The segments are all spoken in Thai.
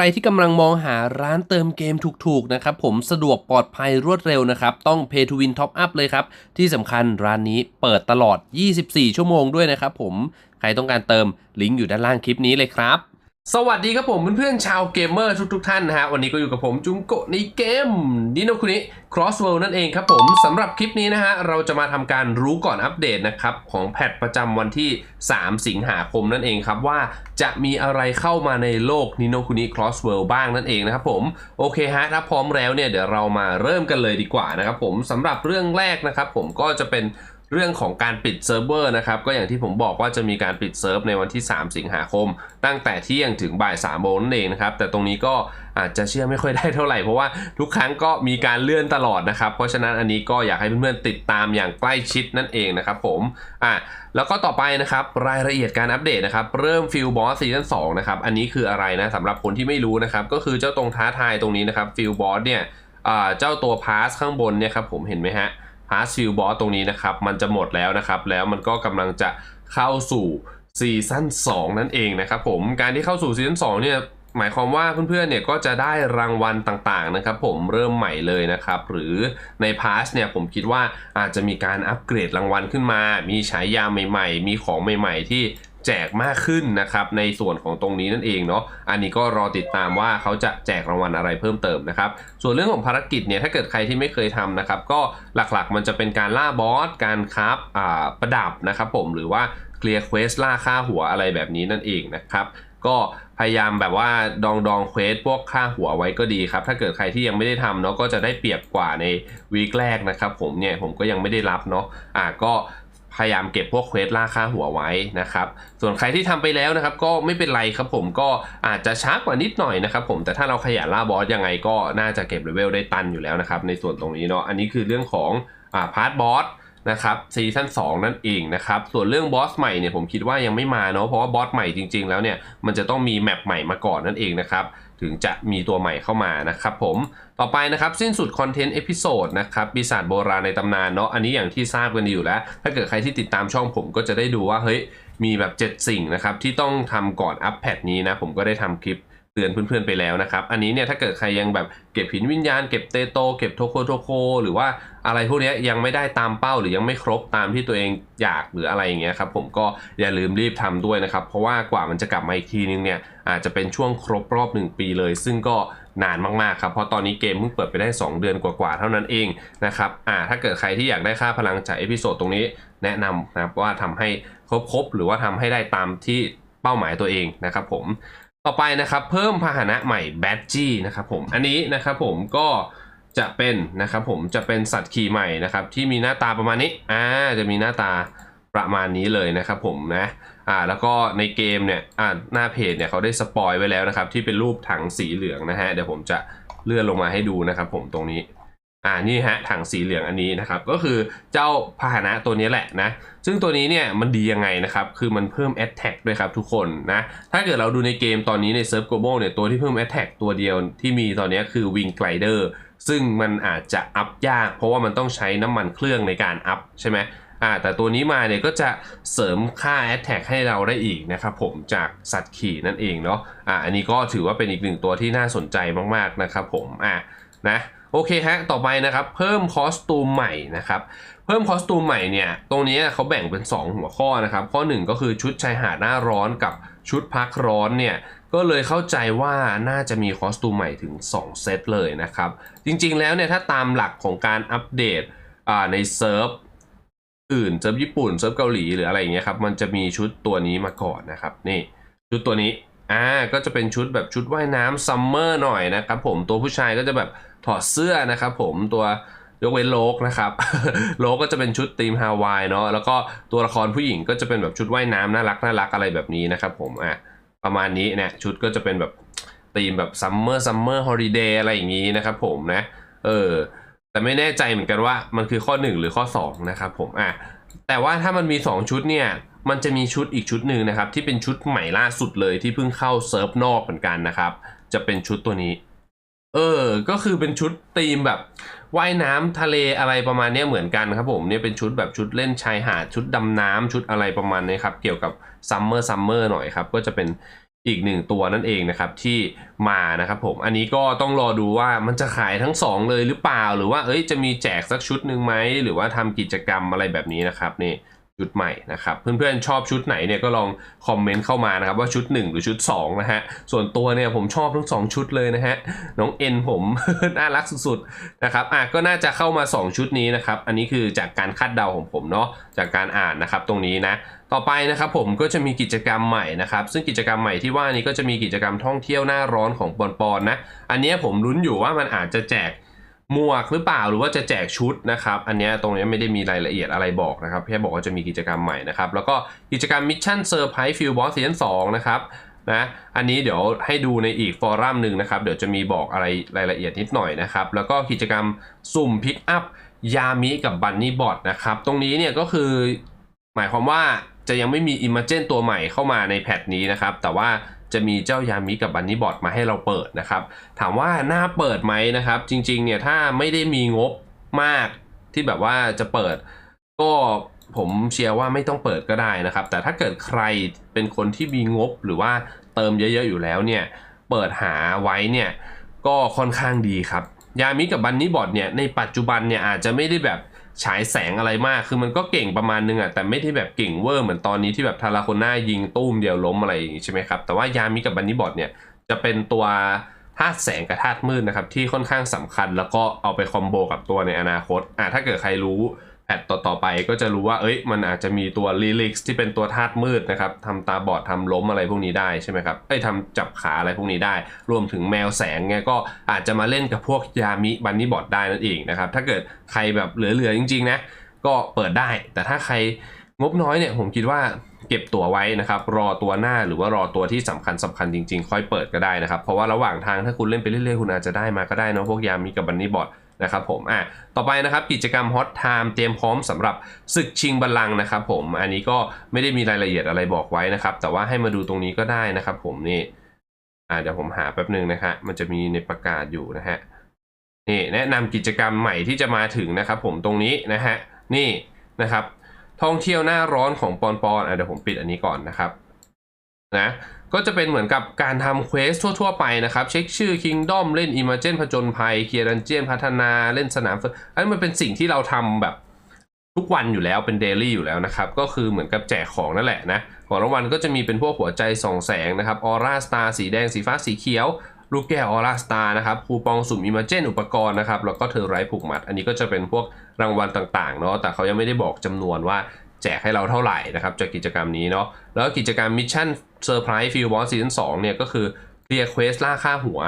รที่กำลังมองหาร้านเติมเกมถูกๆนะครับผมสะดวกปลอดภัยรวดเร็วนะครับ ต้อง Pay to Win Top Up เลยครับ ที่สำคัญร้านนี้เปิดตลอด 24 ชั่วโมงด้วยนะครับผมใครต้องการเติมลิงก์อยู่ด้านล่างคลิปนี้เลยครับ สวัสดีครับผมเพื่อนๆชาวเกมเมอร์ทุกๆท่านนะฮะวันนี้ก็อยู่กับผมจุงโกะในเกมดิโนคุนิ Crossworld นั่นเองครับผมสำหรับคลิปนี้นะฮะเราจะมาทำการรู้ก่อนอัปเดตนะครับของแพทประจำวันที่ 3 สิงหาคมนั่นเองครับว่าจะมีอะไรเข้ามาในโลกนิโนคุนิ Crossworld บ้างนั่นเองนะครับผมโอเคฮะถ้าพร้อมแล้วเนี่ยเดี๋ยวเรามาเริ่มกันเลยดีกว่านะครับผมสำหรับเรื่องแรกนะครับผมก็จะเป็น เรื่องของการปิดเซิร์ฟเวอร์นะครับก็อย่างที่ผมบอกว่าจะมีการปิดเซิร์ฟในวันที่ 3 สิงหาคม ตั้งแต่เที่ยงถึงบ่าย3โมงนั่นเองนะครับแต่ตรงนี้ก็อาจจะเชื่อไม่ค่อยได้เท่าไหร่เพราะว่าทุกครั้งก็มีการเลื่อนตลอดนะครับ เพราะฉะนั้นอันนี้ก็อยากให้เพื่อนๆติดตามอย่างใกล้ชิดนั่นเองนะครับผมอะแล้วก็ต่อไปนะครับรายละเอียดการอัปเดตนะครับเริ่มฟิลบอสซีซั่น2นะครับอันนี้คืออะไรนะสำหรับคนที่ไม่รู้นะครับก็คือเจ้าตรงท้าทายตรงนี้นะครับฟิลบอสเนี่ยอ่าเจ้าตัวพาสข้างบนเนี่ยครับผมเห็นไหมฮะ ฮาร์ดชิลบอสตรงนี้นะครับ มันจะหมดแล้วนะครับ แล้วมันก็กำลังจะเข้าสู่ซีซั่น2 นั่นเองนะครับผมการที่เข้าสู่ซีซั่น2เนี่ยหมายความว่าเพื่อนๆเนี่ยก็จะได้รางวัลต่างๆนะครับผมเริ่มใหม่เลยนะครับ หรือในพาสเนี่ยผมคิดว่าอาจจะมีการอัปเกรดรางวัลขึ้นมา มีฉายาใหม่ ๆ มีของใหม่ ๆ ที่ แจกมากขึ้นนะครับในส่วนของตรงนี้นั่นเองเนาะอันนี้ก็รอติดตามว่าเขาจะแจกรางวัลอะไรเพิ่มเติมนะครับส่วนเรื่องของภารกิจเนี่ยถ้าเกิดใครที่ไม่เคยทำนะครับก็หลักๆมันจะเป็นการล่าบอสการคราฟประดับนะครับผมหรือว่าเคลียร์เควสล่าค่าหัวอะไรแบบนี้นั่นเองนะครับก็พยายามแบบว่าดองดองเควสพวกค่าหัวไว้ก็ดีครับ ถ้าเกิดใครที่ยังไม่ได้ทำเนาะก็จะได้เปรียบกว่าในวีคแรกนะครับผมเนี่ยผมก็ยังไม่ได้รับเนาะอ่าก็ พยายามเก็บพวกเควสล่าค่าหัวไว้นะครับ ส่วนใครที่ทำไปแล้วนะครับ ก็ไม่เป็นไรครับผมก็อาจจะช้ากว่านิดหน่อยนะครับผมแต่ถ้าเราขยันล่าบอสยังไงก็น่าจะเก็บเลเวลได้ตันอยู่แล้วนะครับในส่วนตรงนี้เนาะอันนี้คือเรื่องของอ่าพาร์ทบอสนะครับซีซั่น2นั่นเองนะครับ ส่วนเรื่องบอสใหม่เนี่ยผมคิดว่ายังไม่มาเนาะเพราะว่าบอสใหม่จริงๆแล้วเนี่ยมันจะต้องมีแมปใหม่มาก่อนนั่นเองนะครับ ถึงจะมีตัวใหม่เข้ามานะครับผมต่อไปนะครับ สิ้นสุดคอนเทนต์เอพิโซดนะครับปีศาจโบราณในตำนานเนาะอันนี้อย่างที่ทราบกันอยู่แล้ว ถ้าเกิดใครที่ติดตามช่องผมก็จะได้ดูว่าเฮ้ยมีแบบ 7 สิ่งนะครับที่ต้องทำก่อนอัปแพทนี้นะผมก็ได้ทำคลิป เตือนเพื่อนๆไปแล้วนะครับ อันนี้เนี่ยถ้าเกิดใครยังแบบเก็บหินวิญญาณเก็บเตโต เก็บโทโคโทโค หรือว่าอะไรพวกนี้ยังไม่ได้ตามเป้าหรือยังไม่ครบตามที่ตัวเองอยากหรืออะไรอย่างเงี้ยครับผมก็อย่าลืมรีบทำด้วยนะครับ เพราะว่ากว่ามันจะกลับมาอีกทีนึงเนี่ยอาจจะเป็นช่วงครบรอบ 1 ปีเลย ซึ่งก็นานมากๆครับเพราะตอนนี้เกมเพิ่งเปิดไปได้ 2 เดือนกว่าๆเท่านั้นเองนะครับอ่าถ้าเกิดใครที่อยากได้ค่าพลังจากเอพิโซดตรงนี้แนะนำนะครับว่าทำให้ครบๆหรือว่าทำให้ได้ตามที่เป้าหมายตัวเองนะครับผม ต่อไปนะครับเพิ่มพาหนะใหม่แบดจี้นะครับผมอันนี้นะครับผมก็จะเป็นนะครับผมจะเป็นสัตว์ขี่ใหม่นะครับที่มีหน้าตาประมาณนี้อ่าจะมีหน้าตาประมาณนี้เลยนะครับผมนะอ่าแล้วก็ในเกมเนี่ยอ่าหน้าเพจเนี่ยเขาได้สปอยไว้แล้วนะครับที่เป็นรูปถังสีเหลืองนะฮะเดี๋ยวผมจะเลื่อนลงมาให้ดูนะครับผมตรงนี้ อ่านี่ฮะถังสีเหลืองอันนี้นะครับก็คือเจ้าพาหนะตัวนี้แหละนะซึ่งตัวนี้เนี่ยมันดียังไงนะครับคือมันเพิ่ม Attack ด้วยครับทุกคนนะถ้าเกิดเราดูในเกมตอนนี้ในเซิร์ฟโกลบอลเนี่ยตัวที่เพิ่ม Attack ตัวเดียวที่มีตอนนี้คือ Wing Glider ซึ่งมันอาจจะอัพยาก เพราะว่ามันต้องใช้น้ำมันเครื่องในการอัพใช่ไหมอ่าแต่ตัวนี้มาเนี่ยก็จะเสริมค่า Attack ให้เราได้อีกนะครับผมจากสัตว์ขี่นั่นเองเนาะอ่าอันนี้ก็ถือว่าเป็นอีกหนึ่งตัวที่น่าสนใจมากๆนะครับผมอ่านะ โอเคฮะ ต่อไปนะครับเพิ่มคอสตูมใหม่นะครับ เพิ่มคอสตูมใหม่เนี่ย ตรงนี้เขาแบ่งเป็น 2 หัวข้อนะครับ ข้อ 1 ก็คือชุดชายหาดหน้าร้อนกับชุดพักร้อนเนี่ย ก็เลยเข้าใจว่าน่าจะมีคอสตูมใหม่ถึง 2 เซตเลยนะครับ จริงๆแล้วเนี่ย ถ้าตามหลักของการอัปเดตในเซิร์ฟอื่นเซิร์ฟญี่ปุ่นเซิร์ฟเกาหลีหรืออะไรอย่างเงี้ยครับมันจะมีชุดตัวนี้มาก่อนนะครับนี่ชุดตัวนี้อ่าก็จะเป็นชุดแบบชุดว่ายน้ำซัมเมอร์หน่อยนะครับผมตัวผู้ชายก็จะแบบ ถอดเสื้อนะครับผมตัวยกเว้นโลกนะครับ โลกก็จะเป็นชุดธีมฮาวายเนาะแล้วก็ตัวละครผู้หญิงก็จะเป็นแบบชุดว่ายน้ำน่ารักน่ารักอะไรแบบนี้นะครับผมอะประมาณนี้เนี่ยชุดก็จะเป็นแบบธีมแบบซัมเมอร์ซัมเมอร์ฮอลิเดย์อะไรอย่างนี้นะครับผมนะเออแต่ไม่แน่ใจเหมือนกันว่ามันคือข้อ 1 หรือข้อ 2 นะครับผมอะแต่ว่าถ้ามันมี 2 ชุดเนี่ยมันจะมีชุดอีกชุดหนึ่งนะครับ ที่เป็นชุดใหม่ล่าสุดเลยที่เพิ่งเข้าเซิร์ฟนอกเหมือนกันนะครับ จะเป็นชุดตัวนี้ เออ ก็คือเป็นชุดธีมแบบว่ายน้ำทะเลอะไรประมาณนี้เหมือนกันครับผมเนี่ยเป็นชุดแบบชุดเล่นชายหาดชุดดำน้ำชุดอะไรประมาณนี้ครับ เกี่ยวกับซัมเมอร์ซัมเมอร์หน่อยครับ ก็จะเป็นอีกหนึ่งตัวนั่นเองนะครับที่มานะครับผมอันนี้ก็ต้องรอดูว่ามันจะขายทั้งสองเลยหรือเปล่า หรือว่าเอ้ยจะมีแจกสักชุดหนึ่งไหมหรือว่าทำกิจกรรมอะไรแบบนี้นะครับนี่ ชุดใหม่นะครับเพื่อนๆชอบชุดไหนเนี่ยก็ลองคอมเมนต์เข้ามานะครับว่าชุด 1 หรือชุด2นะฮะส่วนตัวเนี่ยผมชอบทั้ง 2 ชุดเลยนะฮะน้องเอ็นผม น่ารักสุดๆนะครับอะก็น่าจะเข้ามา 2 ชุดนี้นะครับอันนี้คือจากการคาดเดาของผมเนาะจากการอ่านนะครับตรงนี้นะต่อไปนะครับผมก็จะมีกิจกรรมใหม่นะครับ ซึ่งกิจกรรมใหม่ที่ว่านี้ก็จะมีกิจกรรมท่องเที่ยวหน้าร้อนของปอนปอนนะอันนี้ผมลุ้นอยู่ว่ามันอาจจะแจก หมวกหรือเปล่าหรือว่าจะแจกชุดนะครับอันนี้ตรงนี้ไม่ได้มีรายละเอียดอะไรบอกนะครับแค่บอกว่าจะมีกิจกรรมใหม่นะครับแล้วก็กิจกรรมมิชชั่นเซอร์ไพรส์ฟิลบอสซีซั่นสองนะครับนะอันนี้เดี๋ยวให้ดูในอีกฟอรัมหนึ่งนะครับเดี๋ยวจะมีบอกอะไรรายละเอียดนิดหน่อยนะครับแล้วก็กิจกรรมสุ่มพิกอัพยามิกับบันนี่บอทนะครับตรงนี้เนี่ยก็คือหมายความว่าจะยังไม่มี i m a g e n ตัวใหม่เข้ามาในแพทนี้นะครับแต่ว่า จะมีเจ้ายามิกับบันนี่บอทมาให้เราเปิดนะครับ ถามว่าน่าเปิดไหมนะครับ จริงๆเนี่ยถ้าไม่ได้มีงบมากที่แบบว่าจะเปิด ก็ผมเชียร์ว่าไม่ต้องเปิดก็ได้นะครับ แต่ถ้าเกิดใครเป็นคนที่มีงบหรือว่าเติมเยอะๆอยู่แล้วเนี่ยเปิดหาไว้เนี่ยก็ค่อนข้างดีครับ ยามิกับบันนี่บอทเนี่ยในปัจจุบันเนี่ยอาจจะไม่ได้แบบ ฉายแสงอะไรมาก คือมันก็เก่งประมาณนึงอะแต่ไม่ได้แบบเก่งเวอร์เหมือนตอนนี้ที่แบบทาราโคน่ายิงตุ้มเดียวล้มอะไรอย่างงี้ใช่ไหมครับ แต่ว่ายามิกับบันนี่บอดเนี่ยจะเป็นตัวธาตุแสงกับธาตุมืดนะครับที่ค่อนข้างสำคัญ แล้วก็เอาไปคอมโบกับตัวในอนาคตอะถ้าเกิดใครรู้ แพทต่อๆไปก็จะรู้ว่าเอ้ยมันอาจจะมีตัวลิลิกที่เป็นตัวธาตุมืดนะครับทำตาบอดทำล้มอะไรพวกนี้ได้ใช่ไหมครับเอ้ยทำจับขาอะไรพวกนี้ได้ รวมถึงแมวแสงไงก็อาจจะมาเล่นกับพวกยามิบันนี่บอดได้นั่นเองนะครับถ้าเกิดใครแบบเหลือๆจริงๆนะก็เปิดได้ แต่ถ้าใครงบน้อยเนี่ยผมคิดว่าเก็บตั๋วไว้นะครับ รอตัวหน้าหรือว่ารอตัวที่สำคัญสำคัญจริงๆ ค่อยเปิดก็ได้นะครับ เพราะว่าระหว่างทางถ้าคุณเล่นไปเรื่อยๆ คุณอาจจะได้มาก็ได้นะพวกยามิกับบันนี่บอด นะครับผมอะต่อไปนะครับกิจกรรม Hot Time เตรียมพร้อมสำหรับศึกชิงบัลลังก์นะครับผมอันนี้ก็ไม่ได้มีรายละเอียดอะไรบอกไว้นะครับ แต่ว่าให้มาดูตรงนี้ก็ได้นะครับผมนี่อ่าเดี๋ยวผมหาแป๊บหนึ่งนะฮะมันจะมีในประกาศอยู่นะฮะนี่แนะนำกิจกรรมใหม่ที่จะมาถึงนะครับผมตรงนี้นะฮะนี่นะครับ ท่องเที่ยวหน้าร้อนของปอนปอนอะเดี๋ยวผมปิดอันนี้ก่อนนะครับ นะก็จะเป็นเหมือนกับการทำเควสทั่ว ๆ ไปนะครับ เช็คชื่อ Kingdom เล่น i m a g e n ผจญภัยเคลียร์ดันเจียนพัฒนาเล่นสนามอันนี้มันเป็นสิ่งที่เราทำแบบทุกวันอยู่แล้วเป็นเดลี่อยู่แล้วนะครับ ก็คือเหมือนกับแจกของนั่นแหละนะของรางวัลก็จะมีเป็นพวกหัวใจส่องแสงนะครับออร่าสตาร์สีแดงสีฟ้าสีเขียว ลูกแก้วออร่าสตาร์นะครับคูปองสุ่มอิมเมจนอุปกรณ์นะครับแล้วก็เธอร์ไรผูกมัด อันนี้ก็จะเป็นพวกรางวัลต่างๆเนาะแต่เขายังไม่ได้บอกจำนวนว่า จกให้เราเท่าไหร่นะครับ จากกิจกรรมนี้เนาะแล้วกิจกรรมมิชชั่นเซอร์ไพรส์ฟิลบอสซีซั่นสองเนี่ยก็คือเคลียร์เควสล่าค่าหัว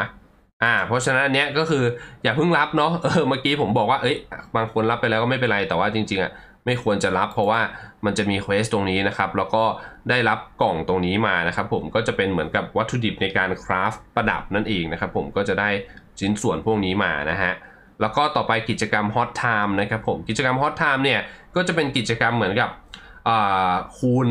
อ่าเพราะฉะนั้นอันเนี้ยก็คืออย่าเพิ่งรับเนาะเออเมื่อกี้ผมบอกว่าเอ้ยบางคนรับไปแล้วก็ไม่เป็นไรแต่ว่าจริงๆอะไม่ควรจะรับเพราะว่ามันจะมีเควสตรงนี้นะครับ แล้วก็ได้รับกล่องตรงนี้มานะครับ ผมก็จะเป็นเหมือนกับวัตถุดิบในการคราฟประดับนั่นเองนะครับ ผมก็จะได้ชิ้นส่วนพวกนี้มานะฮะ แล้วก็ต่อไปกิจกรรม Hot Time นะครับผม กิจกรรม Hot Time เนี่ย ก็จะเป็นกิจกรรมเหมือนกับคูณ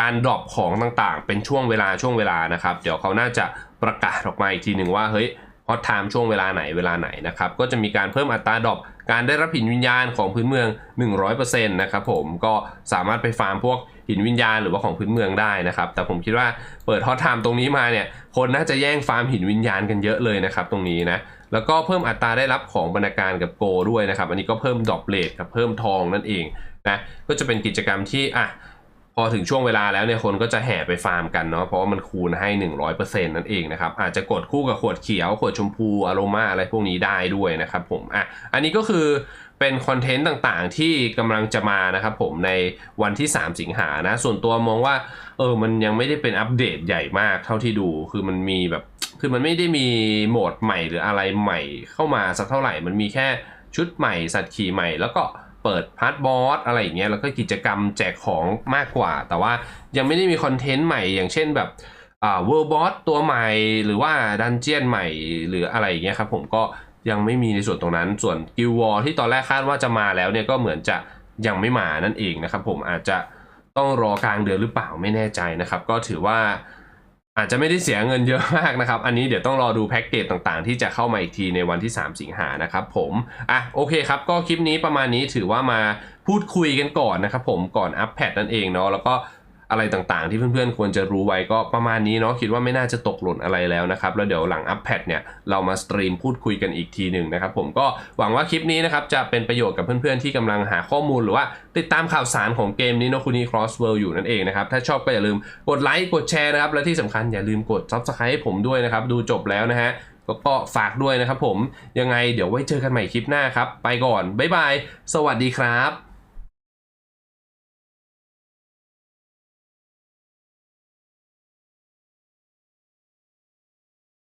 การดรอปของต่างๆ เป็นช่วงเวลาช่วงเวลานะครับ เดี๋ยวเขาน่าจะประกาศออกมาอีกทีหนึ่งว่าเฮ้ยฮอตไทม์ช่วงเวลาไหนเวลาไหนนะครับ ก็จะมีการเพิ่มอัตราดรอปการได้รับหินวิญญาณของพื้นเมือง 100%นะครับผมก็สามารถไปฟาร์มพวกหินวิญญาณหรือว่าของพื้นเมืองได้นะครับ แต่ผมคิดว่าเปิดฮอตไทม์ตรงนี้มาเนี่ย คนน่าจะแย่งฟาร์มหินวิญญาณกันเยอะเลยนะครับตรงนี้นะ แล้วก็เพิ่มอัตราได้รับของบรรณาการกับโกด้วยนะครับ อันนี้ก็เพิ่มดรอปเลทกับเพิ่มทองนั่นเองนะก็จะเป็นกิจกรรมที่อะพอถึงช่วงเวลาแล้วเนี่ยคนก็จะแห่ไปฟาร์มกันเนาะเพราะว่ามันคูณให้ 100%นั่นเองนะครับอาจจะกดคู่กับขวดเขียว ขวดชมพูอโรมาอะไรพวกนี้ได้ด้วยนะครับผมอะอันนี้ก็คือเป็นคอนเทนต์ต่างๆที่กำลังจะมานะครับผมในวันที่ 3 สิงหานะ ส่วนตัวมองว่าเออมันยังไม่ได้เป็นอัปเดตใหญ่มากเท่าที่ดู คือมันมีแบบ คือมันไม่ได้มีโหมดใหม่หรืออะไรใหม่เข้ามาสักเท่าไหร่ มันมีแค่ชุดใหม่สัตว์ขี่ใหม่ แล้วก็เปิดพาร์ทบอสอะไรอย่างเงี้ยแล้วก็กิจกรรมแจกของมากกว่า แต่ว่ายังไม่ได้มีคอนเทนต์ใหม่ อย่างเช่นแบบอ่าเวิร์บอสตัวใหม่หรือว่าดันเจียนใหม่หรืออะไรอย่างเงี้ยครับผมก็ยังไม่มีในส่วนตรงนั้น ส่วนกิลวอลที่ตอนแรกคาดว่าจะมาแล้วเนี่ยก็เหมือนจะยังไม่มานั่นเองนะครับผมอาจจะต้องรอกลางเดือนหรือเปล่าไม่แน่ใจนะครับ ก็ถือว่า อาจจะไม่ได้เสียเงินเยอะมากนะครับ อันนี้เดี๋ยวต้องรอดูแพ็กเกจต่างๆ ที่จะเข้ามาอีกทีในวันที่ 3 สิงหานะครับผม อะโอเคครับ ก็คลิปนี้ประมาณนี้ถือว่ามาพูดคุยกันก่อนนะครับผมก่อนอัปแพดนั่นเองเนาะแล้วก็ อะไรต่างๆ ที่เพื่อนๆ ควรจะรู้ไว้ก็ประมาณนี้เนาะคิดว่าไม่น่าจะตกหล่นอะไรแล้วนะครับ แล้วเดี๋ยวหลังอัปแพดเนี่ยเรามาสตรีมพูดคุยกันอีกทีหนึ่งนะครับผมก็หวังว่าคลิปนี้นะครับจะเป็นประโยชน์กับเพื่อนๆ ที่กำลังหาข้อมูลหรือว่าติดตามข่าวสารของเกมนี้โนคุณนี Cross World อยู่นั่นเองนะครับถ้าชอบก็อย่าลืมกดไลค์กดแชร์นะครับและที่สำคัญอย่าลืมกด Subscribe ให้ผมด้วยนะครับดูจบแล้วนะฮะก็ก็ฝากด้วยนะครับผมยังไงเดี๋ยวไว้เจอกันใหม่คลิปหน้าครับ ไปก่อน บ๊ายบาย สวัสดีครับ